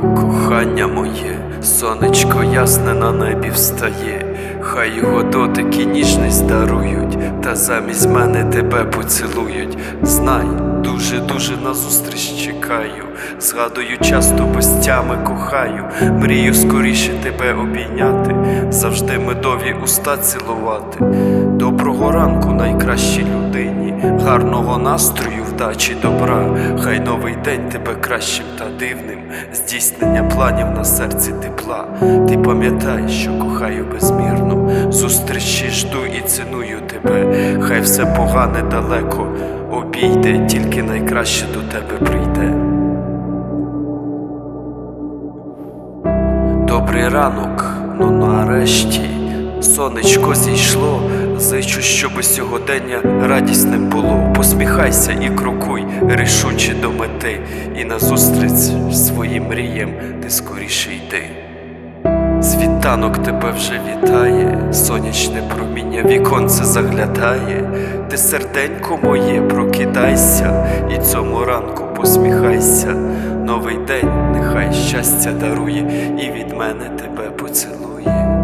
Кохання моє, сонечко ясне на небі встає, хай його дотики ніжність дарують, та замість мене тебе поцілують. Знай, дуже дуже назустріч чекаю, згадую часто без тями кохаю, мрію скоріше тебе обійняти, завжди медові уста цілувати. Доброго ранку, найкращій людині, гарного настрою, вдачі, добра. Хай новий день тебе кращим та дивним, здійснення планів на серці тепла. Ти пам'ятай, що кохаю безмірно, зустрічі жду і ціную тебе. Хай все погане далеко обійде, тільки найкраще до тебе прийде. Добрий ранок, ну нарешті сонечко зійшло. Зичу, щоби сьогодення радісним було. Посміхайся і крокуй рішуче до мети, і назустріч своїм мріям ти скоріше йди. Світанок тебе вже вітає, сонячне проміння віконце заглядає, ти серденько моє, прокидайся, і цьому ранку посміхайся. Новий день нехай щастя дарує, і від мене тебе поцілує.